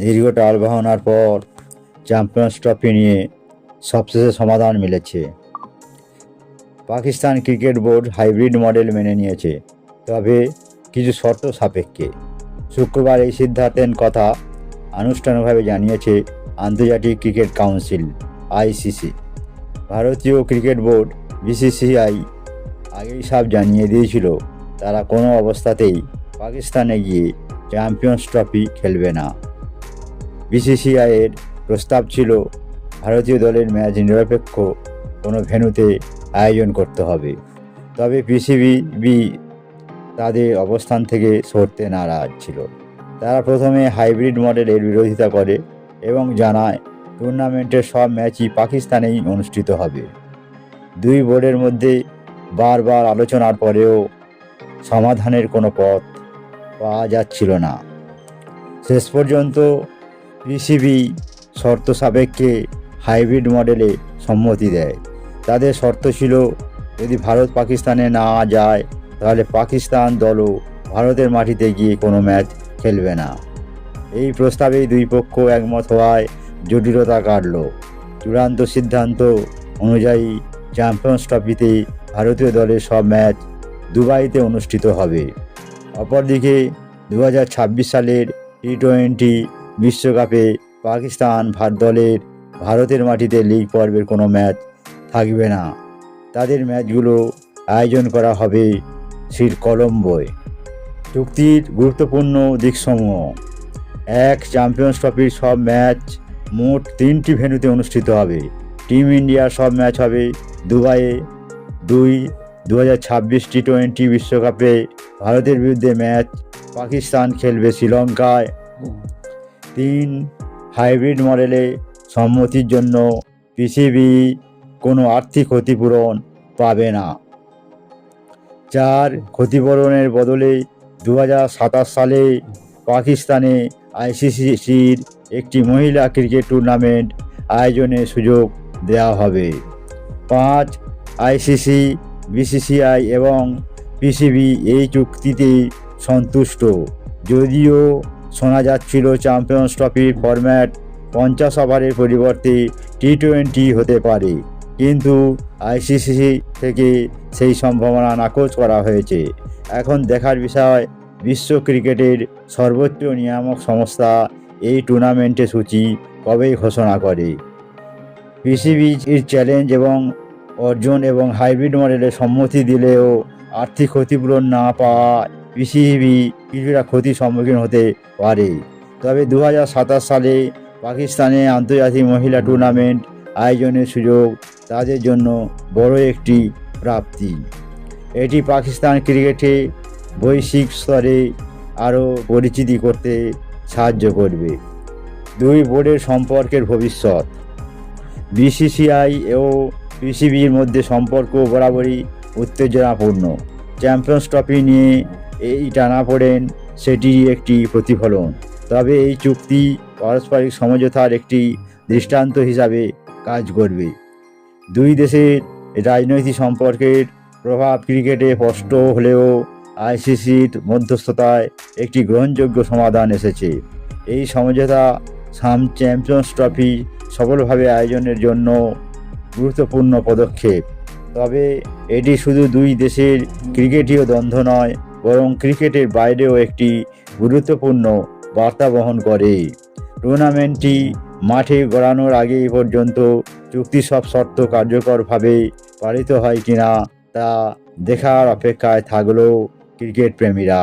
দীর্ঘ টালবাহনার পর champions trophy নিয়ে সবশেষে সমাধান মিলেছে। Pakistan cricket board hybrid model মেনে নিয়েছে, তবে কিছু শর্ত সাপেক্ষে। শুক্রবার এই সিদ্ধান্তের কথা আনুষ্ঠানিকভাবে জানিয়েছে আন্তর্জাতিক ক্রিকেট কাউন্সিল, আইসিসি। ভারতীয় ক্রিকেট বোর্ড, বিসিসিআই, আগেই সব জানিয়ে দিয়েছিল, তারা কোনো অবস্থাতেই পাকিস্তানে গিয়ে চ্যাম্পিয়ন্স ট্রফি খেলবে না। বিসিসিআইয়ের প্রস্তাব ছিল, ভারতীয় দলের ম্যাচ নিরপেক্ষ কোনো ভেন্যুতে আয়োজন করতে হবে। তবে পিসিবি তাদের অবস্থান থেকে সরতে নারাজ ছিল। তারা প্রথমে হাইব্রিড মডেলের বিরোধিতা করে এবং জানায়, টুর্নামেন্টের সব ম্যাচই পাকিস্তানেই অনুষ্ঠিত হবে। দুই বোর্ডের মধ্যে বারবার আলোচনার পরেও সমাধানের কোনো পথ পাওয়া যাচ্ছিল না। শেষ পর্যন্ত পিসিবি শর্ত সাপেক্ষে হাইব্রিড মডেলে সম্মতি দেয়। তাদের শর্ত ছিল, যদি ভারত পাকিস্তানে না যায়, তাহলে পাকিস্তান দলও ভারতের মাটিতে গিয়ে কোনো ম্যাচ খেলবে না। এই প্রস্তাবেই দুই পক্ষ একমত হওয়ায় জটিলতা কাটল। চূড়ান্ত সিদ্ধান্ত অনুযায়ী চ্যাম্পিয়ন্স ট্রফিতে ভারতীয় দলের সব ম্যাচ দুবাইতে অনুষ্ঠিত হবে। অপরদিকে দু হাজার ছাব্বিশ সালের টি টোয়েন্টি বিশ্বকাপে পাকিস্তান ভার দলের ভারতের মাটিতে লিগ পর্বের কোনো ম্যাচ থাকবে না। তাদের ম্যাচগুলো আয়োজন করা হবে শ্রীর কলম্বোয়। চুক্তির গুরুত্বপূর্ণ দিকসমূহ। এক চ্যাম্পিয়ন্স ট্রফির সব ম্যাচ মোট তিনটি ভেন্যুতে অনুষ্ঠিত হবে। টিম ইন্ডিয়ার সব ম্যাচ হবে দুবাইয়ে। দুই দু হাজার ছাব্বিশ টি টোয়েন্টি বিশ্বকাপে ভারতের বিরুদ্ধে ম্যাচ পাকিস্তান খেলবে শ্রীলঙ্কায়। তিন হাইব্রিড মডেলে সম্মতির জন্য পিসিবি কোনো আর্থিক ক্ষতিপূরণ পাবে না। চার, ক্ষতিপূরণের বদলে দু হাজার সাতাশ সালে পাকিস্তানে আইসিসির একটি মহিলা ক্রিকেট টুর্নামেন্ট আয়োজনের সুযোগ দেওয়া হবে। পাঁচ, আইসিসি, বিসিসিআই এবং পিসিবি এই চুক্তিতে সন্তুষ্ট। যদিও শোনা যাচ্ছিল চ্যাম্পিয়ন্স ট্রফির ফরম্যাট পঞ্চাশ ওভারের পরিবর্তে টি টোয়েন্টি হতে পারে। কিন্তু আইসিসি থেকে সেই সম্ভাবনা নাকচ করা হয়েছে। এখন দেখার বিষয়, বিশ্ব ক্রিকেটের সর্বোচ্চ নিয়ামক সংস্থা এই টুর্নামেন্টের সূচি কবেই ঘোষণা করে? পিসিবি এর চ্যালেঞ্জ এবং অর্জন এবং হাইব্রিড মডেলের সম্মতি দিলেও আর্থিক ক্ষতিপূরণ না পাওয়া পিসিবি কিছুটা ক্ষতির সম্মুখীন হতে পারে। তবে দু হাজার সাতাশ সালে পাকিস্তানে আন্তর্জাতিক মহিলা টুর্নামেন্ট আয়োজনের সুযোগ তাদের জন্য বড় একটি প্রাপ্তি। এটি পাকিস্তান ক্রিকেটে বৈশ্বিক স্তরে আরও পরিচিতি করতে সাহায্য করবে। দুই বোর্ডের সম্পর্কের ভবিষ্যৎ। বিসিসিআই ও পিসিবির মধ্যে সম্পর্ক বরাবরই উত্তেজনাপূর্ণ। চ্যাম্পিয়ন্স ট্রফি নিয়ে এই টানাপোড়েন সেটি একটি প্রতিফলন। তবে এই চুক্তি পারস্পরিক সমঝোতার একটি দৃষ্টান্ত হিসাবে কাজ করবে। দুই দেশের রাজনৈতিক সম্পর্কের প্রভাব ক্রিকেটে স্পষ্ট হলেও আইসিসির মধ্যস্থতায় একটি গ্রহণযোগ্য সমাধান এসেছে। এই সমঝোতা সাম চ্যাম্পিয়ন্স ট্রফি সফলভাবে আয়োজনের জন্য গুরুত্বপূর্ণ পদক্ষেপ। তবে এটি শুধু দুই দেশের ক্রিকেটীয় দ্বন্দ্ব নয় বরং ক্রিকেটের বাইরেও একটি গুরুত্বপূর্ণ বার্তা বহন করে। টুর্নামেন্টটি মাঠে গড়ানোর আগে পর্যন্ত চুক্তি সব শর্ত কার্যকরভাবে পালিত হয় কিনা তা দেখার অপেক্ষায় থাকল ক্রিকেট প্রেমীরা।